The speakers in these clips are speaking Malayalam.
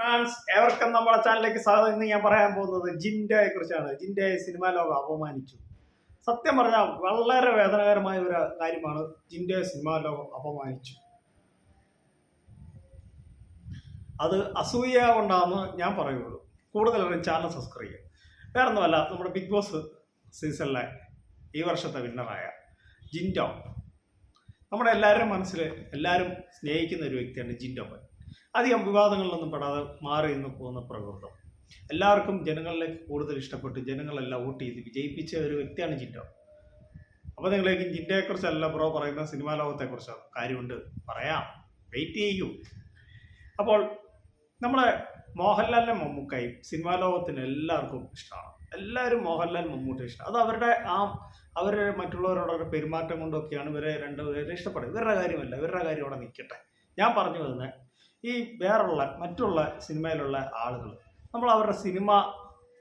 ഫ്രാൻസ് എവർക്കും നമ്മുടെ ചാനലിലേക്ക് സ്വാഗതം. ഇന്ന് ഞാൻ പറയാൻ പോകുന്നത് ജിൻഡയെ കുറിച്ചാണ്. ജിൻഡയെ സിനിമാ ലോകം അപമാനിച്ചു. സത്യം പറഞ്ഞാൽ വളരെ വേദനകരമായ ഒരു കാര്യമാണ് ജിൻഡയെ സിനിമാ ലോകം അപമാനിച്ചു. അത് അസൂയ കൊണ്ടാണെന്ന് ഞാൻ പറയുള്ളൂ. കൂടുതലും ചാനൽ സബ്സ്ക്രൈബ് ചെയ്യുക വേറെ ഒന്നുമല്ല നമ്മുടെ ബിഗ് ബോസ് സീസണിലെ ഈ വർഷത്തെ വിന്നറായ ജിൻഡോ. നമ്മുടെ എല്ലാവരുടെയും മനസ്സിൽ എല്ലാവരും സ്നേഹിക്കുന്ന ഒരു വ്യക്തിയാണ് ജിൻഡോ. അധികം വിവാദങ്ങളിലൊന്നും പെടാതെ മാറി നിന്ന് പോകുന്ന പ്രകൃതം. എല്ലാവർക്കും ജനങ്ങളിലേക്ക് കൂടുതൽ ഇഷ്ടപ്പെട്ട് ജനങ്ങളെല്ലാം വോട്ട് ചെയ്ത് വിജയിപ്പിച്ച ഒരു വ്യക്തിയാണ് ജിൻഡോ. അപ്പോൾ നിങ്ങളേക്ക് ജിൻഡയെക്കുറിച്ചല്ല ബ്രോ പറയുന്ന സിനിമാ ലോകത്തെക്കുറിച്ച് കാര്യമുണ്ട് പറയാം. വെയിറ്റ് ചെയ്യൂ. അപ്പോൾ നമ്മളെ മോഹൻലാലിനെ മമ്മൂക്കായി സിനിമാ ലോകത്തിന് എല്ലാവർക്കും ഇഷ്ടമാണ്. എല്ലാവരും മോഹൻലാൽ മമ്മൂട്ടി ഇഷ്ടം. അത് അവരുടെ ആ അവരുടെ മറ്റുള്ളവരോടൊരു പെരുമാറ്റം കൊണ്ടൊക്കെയാണ് ഇവരെ രണ്ടുപേരെ ഇഷ്ടപ്പെടുന്നത്. ഇവരുടെ കാര്യമല്ല ഇവരുടെ കാര്യം അവിടെ നിൽക്കട്ടെ. ഞാൻ പറഞ്ഞു വരുന്നത് ഈ വേറുള്ള മറ്റുള്ള സിനിമയിലുള്ള ആളുകൾ നമ്മൾ അവരുടെ സിനിമ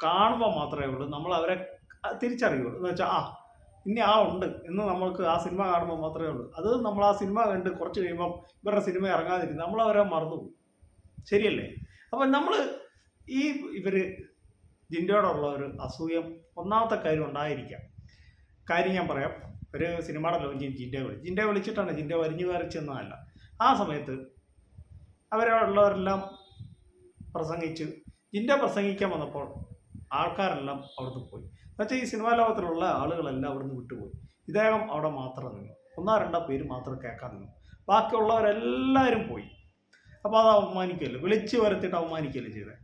കാണുമ്പോൾ മാത്രമേ ഉള്ളൂ. നമ്മൾ അവരെ തിരിച്ചറിയുള്ളൂ. എന്ന് വെച്ചാൽ ആ ഇനി ആ ഉണ്ട് എന്ന് നമ്മൾക്ക് ആ സിനിമ കാണുമ്പോൾ മാത്രമേ ഉള്ളൂ. അത് നമ്മൾ ആ സിനിമ കണ്ട് കുറച്ച് കഴിയുമ്പം ഇവരുടെ സിനിമ ഇറങ്ങാതിരിക്കും നമ്മൾ അവരെ മറന്നുപോകും ശരിയല്ലേ? അപ്പം നമ്മൾ ഈ ഇവർ ജിൻഡയോടുള്ള ഒരു അസൂയം ഒന്നാമത്തെ കാര്യം ഉണ്ടായിരിക്കാം. കാര്യം ഞാൻ പറയാം. ഒരു സിനിമയുടെ ലോഞ്ചിങ് ജിൻഡയെ വിളി ജിൻഡയെ വിളിച്ചിട്ടാണ് ജിൻഡ വരിഞ്ഞു വരച്ചെന്നല്ല ആ സമയത്ത് അവരുള്ളവരെല്ലാം പ്രസംഗിച്ച് ജിൻഡ പ്രസംഗിക്കാൻ വന്നപ്പോൾ ആൾക്കാരെല്ലാം അവിടുന്ന് പോയി. എന്നുവെച്ചാൽ ഈ സിനിമാ ലോകത്തിലുള്ള ആളുകളെല്ലാം അവിടുന്ന് വിട്ടുപോയി. ഇദ്ദേഹം അവിടെ മാത്രം നിന്നു. ഒന്നോ രണ്ടോ പേര് മാത്രം കേൾക്കാൻ നിന്നു. ബാക്കിയുള്ളവരെല്ലാവരും പോയി. അപ്പോൾ അത് അവമാനിക്കുമല്ലോ വിളിച്ച് വരുത്തിയിട്ട് അവമാനിക്കുകയല്ലേ ചെയ്തത്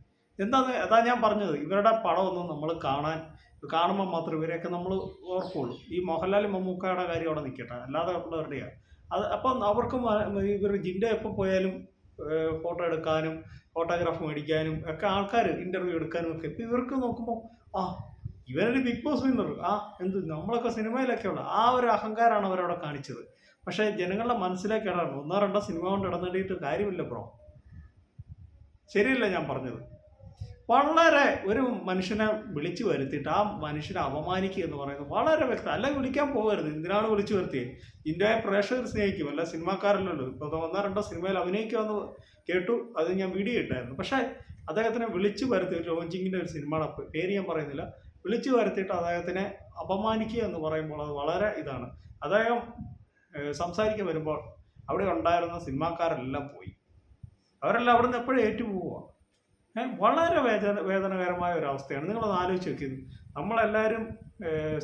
എന്താന്ന് അതാ ഞാൻ പറഞ്ഞത്. ഇവരുടെ പടമൊന്നും നമ്മൾ കാണാൻ കാണുമ്പോൾ മാത്രം ഇവരെയൊക്കെ നമ്മൾ ഓർക്കുള്ളൂ. ഈ മോഹൻലാൽ മമ്മൂക്കയുടെ കാര്യം അവിടെ നിൽക്കട്ടെ അല്ലാതെ ഉള്ളവരുടെയാണ് അത് അപ്പം അവർക്ക് ഇവർ ജിൻഡ എപ്പോൾ പോയാലും ഫോട്ടോ എടുക്കാനും ഫോട്ടോഗ്രാഫ് മേടിക്കാനും ഒക്കെ ആൾക്കാർ ഇന്റർവ്യൂ എടുക്കാനും ഒക്കെ. ഇപ്പം ഇവർക്ക് നോക്കുമ്പോൾ ആ ഇവനൊരു ബിഗ് ബോസ് വിന്നർ ആ എന്ത് നമ്മളൊക്കെ സിനിമയിലൊക്കെ ഉള്ള ആ ഒരു അഹങ്കാരമാണ് അവരവിടെ കാണിച്ചത്. പക്ഷേ ജനങ്ങളുടെ മനസ്സിലേക്ക് ഇടാണ് ഒന്നോ രണ്ടോ സിനിമ കൊണ്ട് ഇടന്നിട്ട് കാര്യമില്ല ബ്രോ ശരിയല്ല ഞാൻ പറഞ്ഞത്? വളരെ ഒരു മനുഷ്യനെ വിളിച്ചു വരുത്തിയിട്ട് ആ മനുഷ്യനെ അപമാനിക്കുക എന്ന് പറയുന്നത് വളരെ വ്യക്തം. അല്ലെങ്കിൽ വിളിക്കാൻ പോകരുത്. എന്തിനാണ് വിളിച്ചു വരുത്തിയത് ഇന്ത്യയെ പ്രേക്ഷകർ സ്നേഹിക്കും. അല്ല സിനിമാക്കാരല്ലല്ലോ ഇപ്പോൾ ഒന്നോ രണ്ടോ സിനിമയിൽ അഭിനയിക്കുമെന്ന് കേട്ടു. അത് ഞാൻ വീഡിയോ ഇട്ടായിരുന്നു. പക്ഷേ അദ്ദേഹത്തിനെ വിളിച്ചു വരുത്തി ലോഞ്ചിങ്ങിന്റെ ഒരു സിനിമയുടെ പേര് ഞാൻ പറയുന്നില്ല. വിളിച്ചു വരുത്തിയിട്ട് അദ്ദേഹത്തിനെ അപമാനിക്കുക എന്ന് പറയുമ്പോൾ അത് വളരെ ഇതാണ്. അദ്ദേഹം സംസാരിക്കാൻ വരുമ്പോൾ അവിടെ ഉണ്ടായിരുന്ന സിനിമാക്കാരെല്ലാം പോയി. അവരെല്ലാം അവിടെ നിന്ന് എപ്പോഴും ഏറ്റുപോവുക വളരെ വേദന വേദനകരമായ ഒരവസ്ഥയാണ്. നിങ്ങളത് ആലോചിച്ച് നോക്കിയത് നമ്മളെല്ലാവരും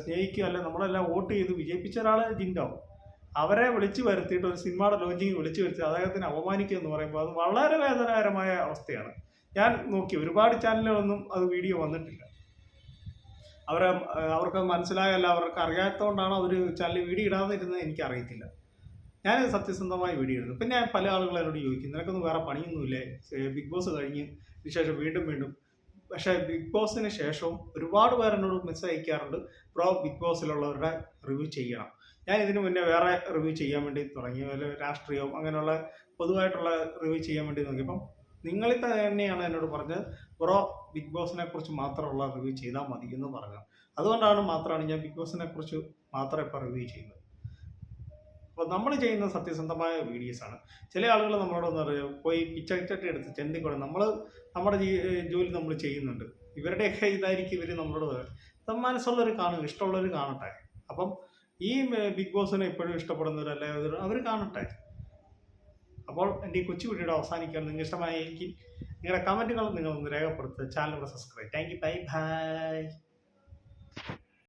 സ്നേഹിക്കുക അല്ലെ നമ്മളെല്ലാം വോട്ട് ചെയ്ത് വിജയിപ്പിച്ച ഒരാൾ ജിൻഡാവും. അവരെ വിളിച്ചു വരുത്തിയിട്ട് ഒരു സിനിമയുടെ ലോഞ്ചിങ് വിളിച്ചു വരുത്തി അദ്ദേഹത്തിന് അപമാനിക്കുക എന്ന് പറയുമ്പോൾ അത് വളരെ വേദനകരമായ അവസ്ഥയാണ്. ഞാൻ നോക്കി ഒരുപാട് ചാനലുകളൊന്നും അത് വീഡിയോ വന്നിട്ടില്ല. അവരെ അവർക്ക് മനസ്സിലായല്ല. അവർക്ക് അറിയാത്തതുകൊണ്ടാണ് അവർ ചാനൽ വീഡിയോ ഇടാതിരുന്നത് എനിക്ക് അറിയത്തില്ല ഞാൻ സത്യസന്ധമായി വീഡിയോ ഇടുന്നു. പിന്നെ പല ആളുകളോട് ചോദിക്കും നിനക്കൊന്നും വേറെ പണിയൊന്നുമില്ലേ? ബിഗ് ബോസ് കഴിഞ്ഞ് ശേഷം വീണ്ടും വീണ്ടും. പക്ഷേ ബിഗ് ബോസിന് ശേഷവും ഒരുപാട് പേർ എന്നോട് മെസ്സേജ് അയക്കാറുണ്ട്. പ്രോ ബിഗ് ബോസിലുള്ളവരുടെ റിവ്യൂ ചെയ്യണം. ഞാൻ ഇതിനു മുന്നേ വേറെ റിവ്യൂ ചെയ്യാൻ വേണ്ടി തുടങ്ങി. വല്ല രാഷ്ട്രീയവും അങ്ങനെയുള്ള പൊതുവായിട്ടുള്ള റിവ്യൂ ചെയ്യാൻ വേണ്ടി നോക്കിയപ്പം നിങ്ങളിൽ തന്നെയാണ് എന്നോട് പറഞ്ഞത് ബ്രോ ബിഗ് ബോസിനെ കുറിച്ച് മാത്രമുള്ള റിവ്യൂ ചെയ്താൽ മതി എന്ന് പറഞ്ഞു. അതുകൊണ്ടാണ് മാത്രമാണ് ഞാൻ ബിഗ് ബോസിനെ കുറിച്ച് മാത്രം ഇപ്പോൾ റിവ്യൂ ചെയ്യുന്നത്. അപ്പോൾ നമ്മൾ ചെയ്യുന്ന സത്യസന്ധമായ വീഡിയോസാണ് ചില ആളുകൾ നമ്മളോട് എന്താ പറയുക പോയി പിച്ചച്ചട്ടി എടുത്ത് ചെന്തിക്കൊണ്ട് നമ്മൾ നമ്മുടെ ജോലി നമ്മൾ ചെയ്യുന്നുണ്ട്. ഇവരുടെയൊക്കെ ഇതായിരിക്കും ഇവർ നമ്മളോട് മനസ്സുള്ളവർ കാണുക ഇഷ്ടമുള്ളവർ കാണട്ടെ. അപ്പം ഈ ബിഗ് ബോസിനെ എപ്പോഴും ഇഷ്ടപ്പെടുന്നവരല്ലേ അവർ കാണട്ടെ. അപ്പോൾ എന്റെ ഈ കൊച്ചു വീഡിയോയുടെ അവസാനിക്കാൻ നിങ്ങൾക്ക് ഇഷ്ടമായെങ്കിൽ നിങ്ങളുടെ കമന്റുകൾ നിങ്ങൾ ഒന്ന് രേഖപ്പെടുത്തുക. Channel subscribe thank you bye bye